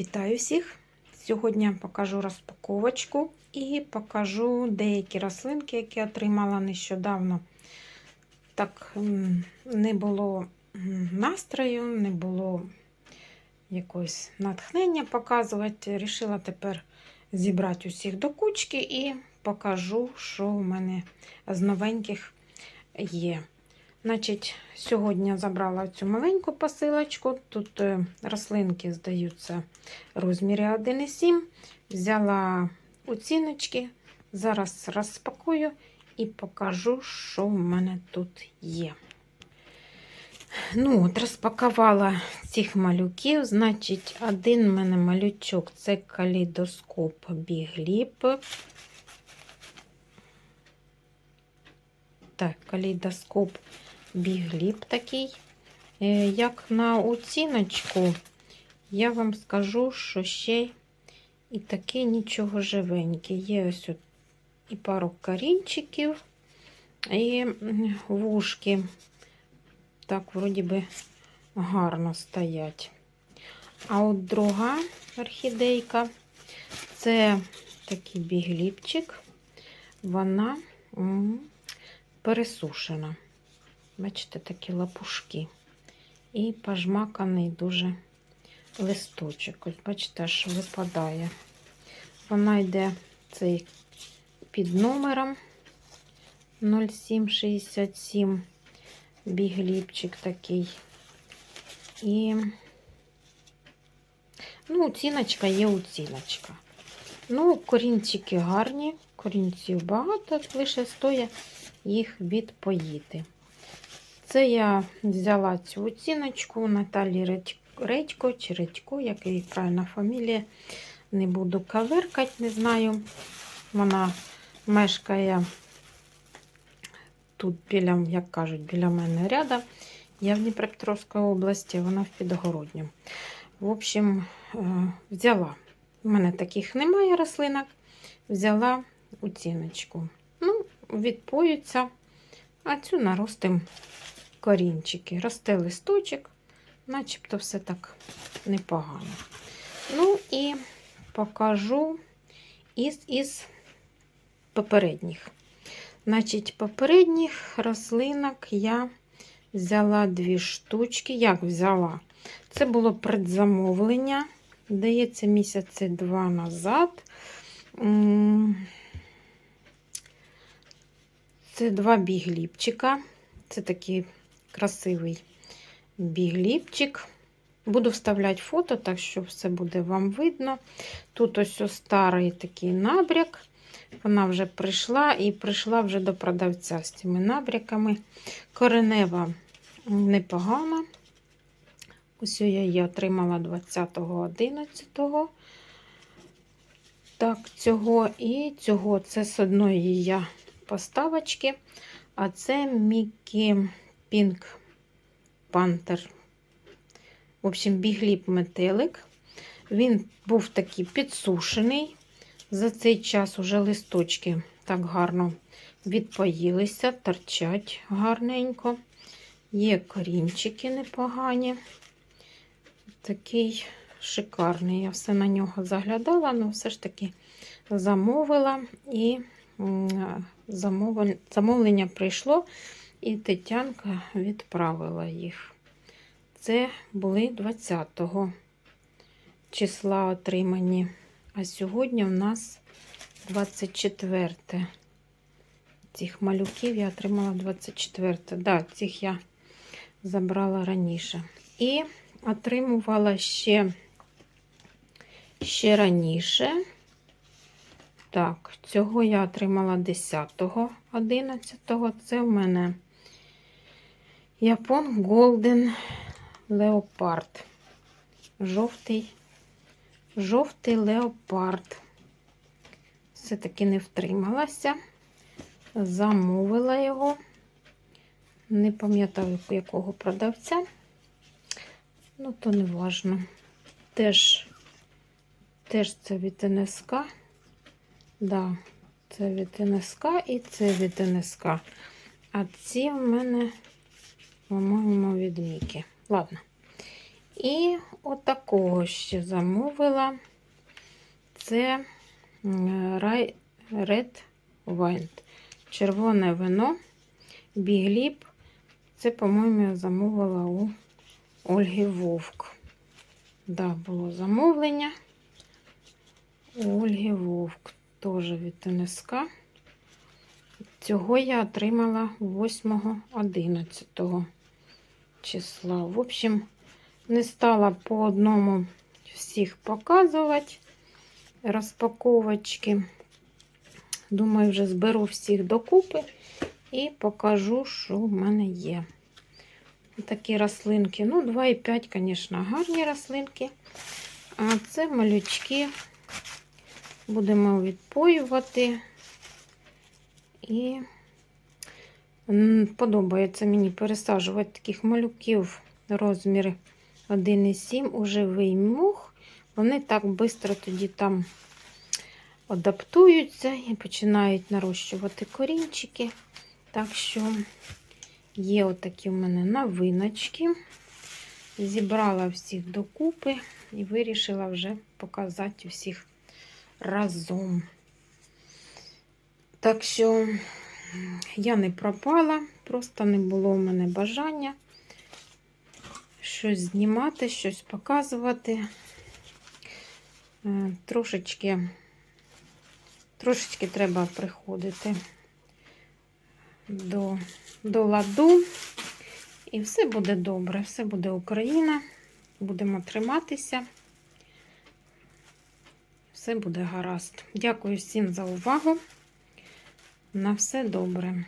Вітаю всіх! Сьогодні покажу розпаковочку і покажу деякі рослинки, які отримала нещодавно. Так, не було настрою, не було якогось натхнення показувати. Рішила тепер зібрати усіх до кучки і покажу, що в мене з новеньких є. Значить, сьогодні забрала цю маленьку посилочку. Тут е, рослинки здаються в розмірі 1,7. Взяла оціночки. Зараз розпакую і покажу, що в мене тут є. Ну, от розпакувала цих малюків. Значить, один в мене малючок це калейдоскоп бігліп. Так, калейдоскоп бігліп такий. Е, Як на оціночку, я вам скажу, що ще і такий нічого живенький. Є ось от і пару корінчиків, і вушки. Так, вроді би, гарно стоять. А от друга орхідейка це такий бігліпчик. Вона пересушена. Бачите, такі лапушки. І пожмаканий дуже листочок. Ось, бачите, аж випадає. Вона йде цей під номером 0767. Бігліпчик такий. І, ну, оціночка є оціночка. Ну, корінчики гарні, корінців багато, лише стоїть їх відпоїти. Це я взяла цю оціночку Наталі Редько чи Редько, як її правильна фамілія. Не буду каверкати, не знаю. Вона мешкає тут біля, як кажуть, біля мене ряда. Я в Дніпропетровській області, вона в Підгородню. В общем, е, взяла. У мене таких немає рослинок. Взяла оціночку. Ну, відпоються, а цю наростим корінчики. Росте листочок, начебто все так непогано. Ну і покажу із із попередніх. Значить, попередніх рослинок я взяла дві штучки. Як взяла? Це було предзамовлення. Здається, місяці два назад. Це два бігліпчика. Це такий красивий бігліпчик. Буду вставляти фото, так що все буде вам видно. Тут ось ось старий такий набряк. Вона вже прийшла і прийшла вже до продавця з цими набряками. Коренева непогана. Ось я її отримала 20.11. Так, цього і цього це з одної я поставочки. А це Мікі Пінк Пантер. В общем, бігліп метелик. Він був такий підсушений. За цей час уже листочки так гарно відпоїлися, торчать гарненько. Є корінчики непогані. Такий шикарний. Я все на нього заглядала, але все ж таки замовила і замовлення прийшло, і Тетянка відправила їх. Це були 20 числа отримані. А сьогодні у нас 24. Цих малюків я отримала 24. Так, да, цих я забрала раніше. І отримувала ще, ще раніше. Так, цього я отримала 10-го, 11-го. Це в мене Япон Golden Leopard. Жовтий, жовтий леопард. Все-таки не втрималася. Замовила його. Не пам'ятаю, якого продавця. Ну, то не важно. Теж, теж це від НСК. Да, це від НСК і це від НСК. А ці в мене, по-моєму, від Міки. Ладно. І отакого ще замовила. Це Red Wine. Червоне вино. Бігліб. Це, по-моєму, я замовила у Ольги Вовк. Да, було замовлення. У Ольги Вовк. Теж від НСК. Цього я отримала 8-11 числа. В общем, не стала по одному всіх показувати розпаковочки. Думаю, вже зберу всіх докупи і покажу, що в мене є. Такі рослинки. Ну, 2,5, звісно, гарні рослинки. А це малючки. Будемо відпоювати. І подобається мені пересаджувати таких малюків розміри 1,7 у живий мох. Вони так швидко тоді там адаптуються і починають нарощувати корінчики. Так що є отакі в мене новиночки. Зібрала всіх докупи і вирішила вже показати усіх разом. Так що я не пропала, просто не було в мене бажання щось знімати, щось показувати. Е, Трошечки, трошечки треба приходити до, до ладу. І все буде добре, все буде Україна. Будемо триматися. Все буде гаразд. Дякую всім за увагу. На все добре.